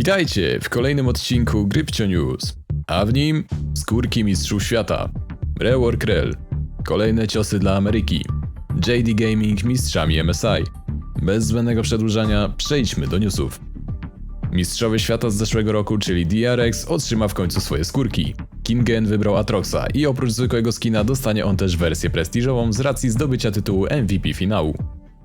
Witajcie w kolejnym odcinku Grypcio News, a w nim skórki mistrzów świata, Rework Rel, kolejne ciosy dla Ameryki, JD Gaming mistrzami MSI. Bez zbędnego przedłużania przejdźmy do newsów. Mistrzowie świata z zeszłego roku, czyli DRX, otrzyma w końcu swoje skórki. Kingen wybrał Atroxa i oprócz zwykłego skina dostanie on też wersję prestiżową z racji zdobycia tytułu MVP finału.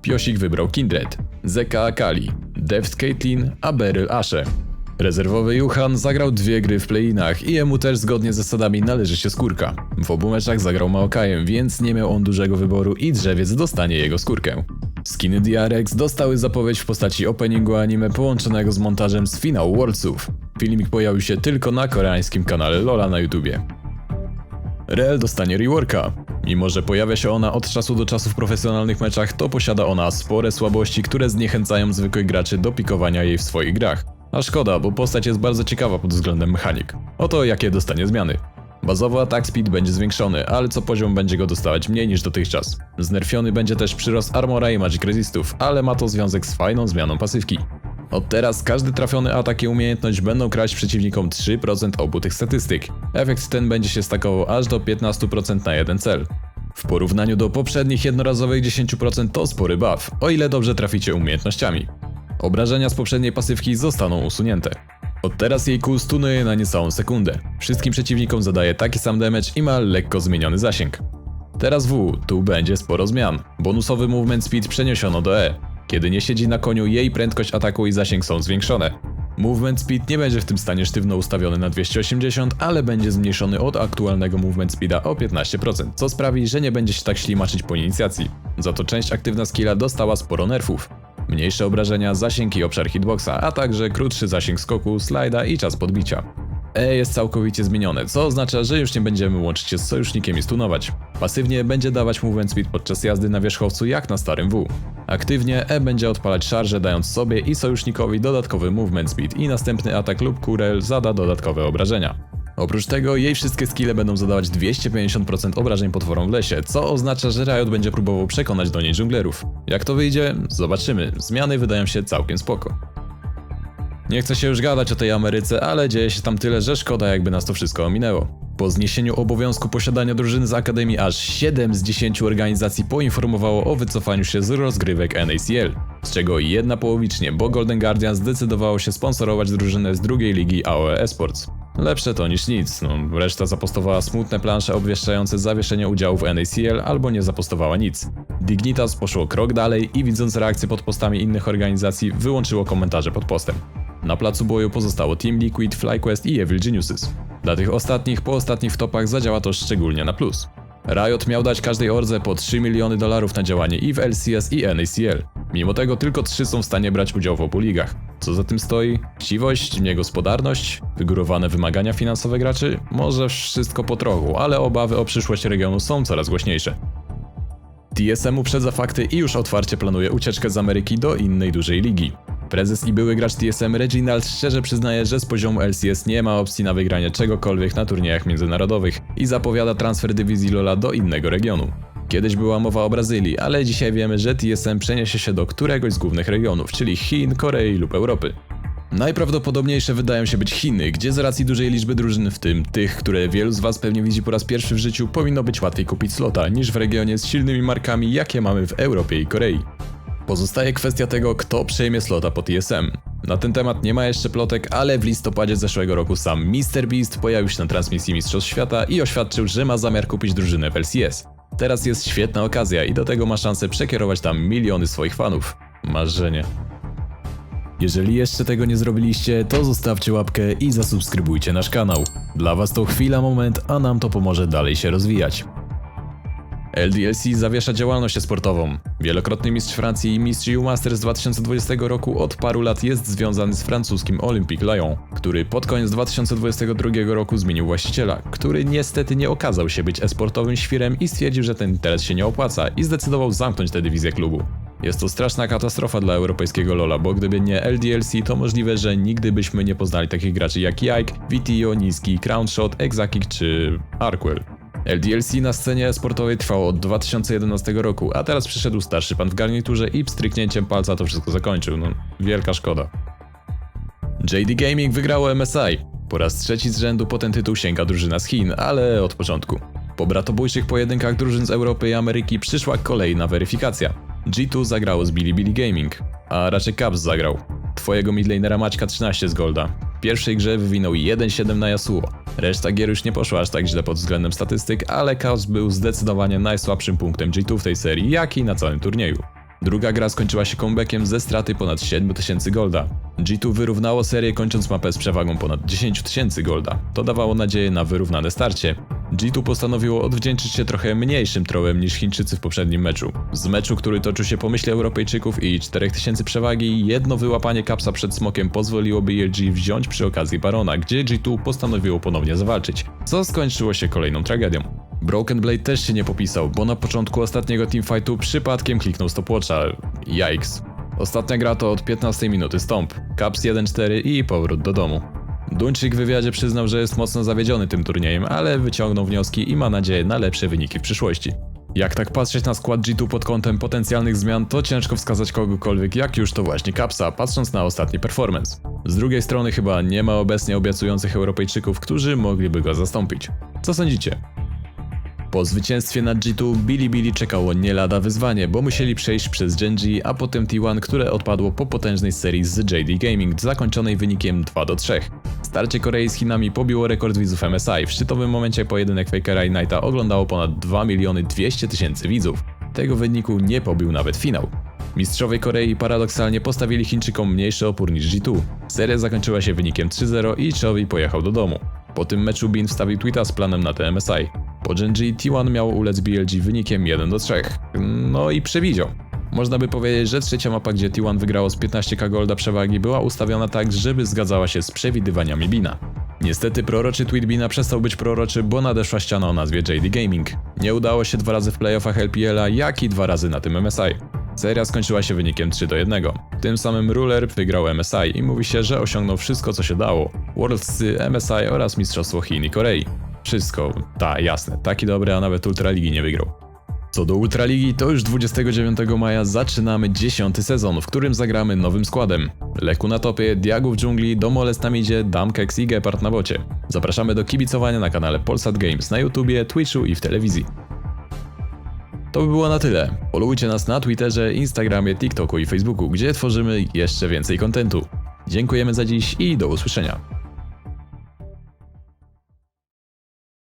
Piosik wybrał Kindred, Zeka Akali, Deft Caitlyn, a Beryl Ashe. Rezerwowy Juhan zagrał dwie gry w play-inach i jemu też zgodnie z zasadami należy się skórka. W obu meczach zagrał Maokajem, więc nie miał on dużego wyboru i drzewiec dostanie jego skórkę. Skiny DRX dostały zapowiedź w postaci openingu anime połączonego z montażem z finału Worldsów. Filmik pojawił się tylko na koreańskim kanale Lola na YouTubie. Rel dostanie reworka. Mimo, że pojawia się ona od czasu do czasu w profesjonalnych meczach, to posiada ona spore słabości, które zniechęcają zwykłych graczy do pikowania jej w swoich grach. A szkoda, bo postać jest bardzo ciekawa pod względem mechanik. Oto jakie dostanie zmiany. Bazowo attack speed będzie zwiększony, ale co poziom będzie go dostawać mniej niż dotychczas. Znerfiony będzie też przyrost armora i magic resistów, ale ma to związek z fajną zmianą pasywki. Od teraz każdy trafiony atak i umiejętność będą kraść przeciwnikom 3% obu tych statystyk. Efekt ten będzie się stakował aż do 15% na jeden cel. W porównaniu do poprzednich jednorazowych 10% to spory buff, o ile dobrze traficie umiejętnościami. Obrażenia z poprzedniej pasywki zostaną usunięte. Od teraz jej kół stunuje na niecałą sekundę. Wszystkim przeciwnikom zadaje taki sam damage i ma lekko zmieniony zasięg. Teraz W, tu będzie sporo zmian. Bonusowy movement speed przeniesiono do E. Kiedy nie siedzi na koniu, jej prędkość ataku i zasięg są zwiększone. Movement speed nie będzie w tym stanie sztywno ustawiony na 280, ale będzie zmniejszony od aktualnego movement speeda o 15%, co sprawi, że nie będzie się tak ślimaczyć po inicjacji. Za to część aktywna skilla dostała sporo nerfów. Mniejsze obrażenia, zasięg i obszar hitboxa, a także krótszy zasięg skoku, slajda i czas podbicia. E jest całkowicie zmienione, co oznacza, że już nie będziemy łączyć się z sojusznikiem i stunować. Pasywnie będzie dawać movement speed podczas jazdy na wierzchowcu jak na starym W. Aktywnie E będzie odpalać szarże dając sobie i sojusznikowi dodatkowy movement speed i następny atak lub kurel zada dodatkowe obrażenia. Oprócz tego jej wszystkie skille będą zadawać 250% obrażeń potworom w lesie, co oznacza, że Riot będzie próbował przekonać do niej dżunglerów. Jak to wyjdzie? Zobaczymy. Zmiany wydają się całkiem spoko. Nie chcę się już gadać o tej Ameryce, ale dzieje się tam tyle, że szkoda jakby nas to wszystko ominęło. Po zniesieniu obowiązku posiadania drużyny z Akademii aż 7 z 10 organizacji poinformowało o wycofaniu się z rozgrywek NACL, z czego jedna połowicznie, bo Golden Guardian zdecydowało się sponsorować drużynę z drugiej ligi AOE Esports. Lepsze to niż nic, no, reszta zapostowała smutne plansze obwieszczające zawieszenie udziału w NACL albo nie zapostowała nic. Dignitas poszło krok dalej i widząc reakcje pod postami innych organizacji wyłączyło komentarze pod postem. Na placu boju pozostało Team Liquid, FlyQuest i Evil Geniuses. Dla tych ostatnich po ostatnich wtopach zadziała to szczególnie na plus. Riot miał dać każdej ordze po 3 miliony dolarów na działanie i w LCS i NACL. Mimo tego tylko 3 są w stanie brać udział w obu ligach. Co za tym stoi? Chciwość, niegospodarność, wygórowane wymagania finansowe graczy? Może wszystko po trochu, ale obawy o przyszłość regionu są coraz głośniejsze. TSM uprzedza fakty i już otwarcie planuje ucieczkę z Ameryki do innej dużej ligi. Prezes i były gracz TSM Reginald szczerze przyznaje, że z poziomu LCS nie ma opcji na wygranie czegokolwiek na turniejach międzynarodowych i zapowiada transfer dywizji LoLa do innego regionu. Kiedyś była mowa o Brazylii, ale dzisiaj wiemy, że TSM przeniesie się do któregoś z głównych regionów, czyli Chin, Korei lub Europy. Najprawdopodobniejsze wydają się być Chiny, gdzie z racji dużej liczby drużyn, w tym tych, które wielu z Was pewnie widzi po raz pierwszy w życiu, powinno być łatwiej kupić slota niż w regionie z silnymi markami, jakie mamy w Europie i Korei. Pozostaje kwestia tego, kto przejmie slota po TSM. Na ten temat nie ma jeszcze plotek, ale w listopadzie zeszłego roku sam MrBeast pojawił się na transmisji Mistrzostw Świata i oświadczył, że ma zamiar kupić drużynę w LCS. Teraz jest świetna okazja i do tego ma szansę przekierować tam miliony swoich fanów. Marzenie. Jeżeli jeszcze tego nie zrobiliście, to zostawcie łapkę i zasubskrybujcie nasz kanał. Dla Was to chwila, moment, a nam to pomoże dalej się rozwijać. LDLC zawiesza działalność sportową. Wielokrotny mistrz Francji i mistrz EU Masters 2020 roku od paru lat jest związany z francuskim Olympique Lyon, który pod koniec 2022 roku zmienił właściciela, który niestety nie okazał się być esportowym świrem i stwierdził, że ten interes się nie opłaca i zdecydował zamknąć tę dywizję klubu. Jest to straszna katastrofa dla europejskiego Lola, bo gdyby nie LDLC, to możliwe, że nigdy byśmy nie poznali takich graczy jak Yike, VTO, Niski, Crownshot, Exakik czy Arkwell. LDLC na scenie sportowej trwało od 2011 roku, a teraz przyszedł starszy pan w garniturze i pstryknięciem palca to wszystko zakończył. No, wielka szkoda. JD Gaming wygrało MSI. Po raz trzeci z rzędu po ten tytuł sięga drużyna z Chin, ale od początku. Po bratobójczych pojedynkach drużyn z Europy i Ameryki przyszła kolejna weryfikacja. G2 zagrało z Bilibili Gaming, a raczej Caps zagrał. Twojego midlanera Maćka 13 z Golda. Pierwszej grze wywinął 1-7 na Yasuo. Reszta gier już nie poszła aż tak źle pod względem statystyk, ale Caps był zdecydowanie najsłabszym punktem G2 w tej serii, jak i na całym turnieju. Druga gra skończyła się comebackiem ze straty ponad 7000 golda. G2 wyrównało serię kończąc mapę z przewagą ponad 10 tysięcy golda. To dawało nadzieję na wyrównane starcie. G2 postanowiło odwdzięczyć się trochę mniejszym trołem niż Chińczycy w poprzednim meczu. Z meczu, który toczył się po myśli Europejczyków i 4000 przewagi, jedno wyłapanie kapsa przed smokiem pozwoliło BLG wziąć przy okazji Barona, gdzie G2 postanowiło ponownie zawalczyć, co skończyło się kolejną tragedią. Broken Blade też się nie popisał, bo na początku ostatniego teamfightu przypadkiem kliknął stopwatcha. Yikes. Ostatnia gra to od 15 minuty stąp. Caps 1-4 i powrót do domu. Duńczyk w wywiadzie przyznał, że jest mocno zawiedziony tym turniejem, ale wyciągnął wnioski i ma nadzieję na lepsze wyniki w przyszłości. Jak tak patrzeć na skład G2 pod kątem potencjalnych zmian, to ciężko wskazać kogokolwiek, jak już to właśnie Capsa, patrząc na ostatni performance. Z drugiej strony chyba nie ma obecnie obiecujących Europejczyków, którzy mogliby go zastąpić. Co sądzicie? Po zwycięstwie nad G2 Bilibili czekało nie lada wyzwanie, bo musieli przejść przez Genji, a potem T1, które odpadło po potężnej serii z JD Gaming, zakończonej wynikiem 2 do 3. Starcie Korei z Chinami pobiło rekord widzów MSI. W szczytowym momencie pojedynek Fakera i Knighta oglądało ponad 2 miliony 200 tysięcy widzów. Tego wyniku nie pobił nawet finał. Mistrzowie Korei paradoksalnie postawili Chińczykom mniejszy opór niż G2. Seria zakończyła się wynikiem 3-0 i Chovy pojechał do domu. Po tym meczu Bin wstawił tweeta z planem na TMSI. Po Genji T1 miał ulec BLG wynikiem 1 do 3. No i przewidział. Można by powiedzieć, że trzecia mapa, gdzie T1 wygrało z 15k golda przewagi, była ustawiona tak, żeby zgadzała się z przewidywaniami Bina. Niestety proroczy tweet Bina przestał być proroczy, bo nadeszła ściana o nazwie JD Gaming. Nie udało się dwa razy w playoffach LPL-a, jak i dwa razy na tym MSI. Seria skończyła się wynikiem 3 do 1. Tym samym Ruler wygrał MSI i mówi się, że osiągnął wszystko co się dało. Worldsy, MSI oraz Mistrzostwo Chin i Korei. Wszystko, ta jasne, taki dobry, a nawet Ultraligi nie wygrał. Co do Ultraligi, to już 29 maja zaczynamy 10 sezon, w którym zagramy nowym składem. Leku na topie, Diagu w dżungli, Domolest na midzie, Damkex i Gepard na bocie. Zapraszamy do kibicowania na kanale Polsat Games na YouTubie, Twitchu i w telewizji. To by było na tyle. Followujcie nas na Twitterze, Instagramie, TikToku i Facebooku, gdzie tworzymy jeszcze więcej kontentu. Dziękujemy za dziś i do usłyszenia.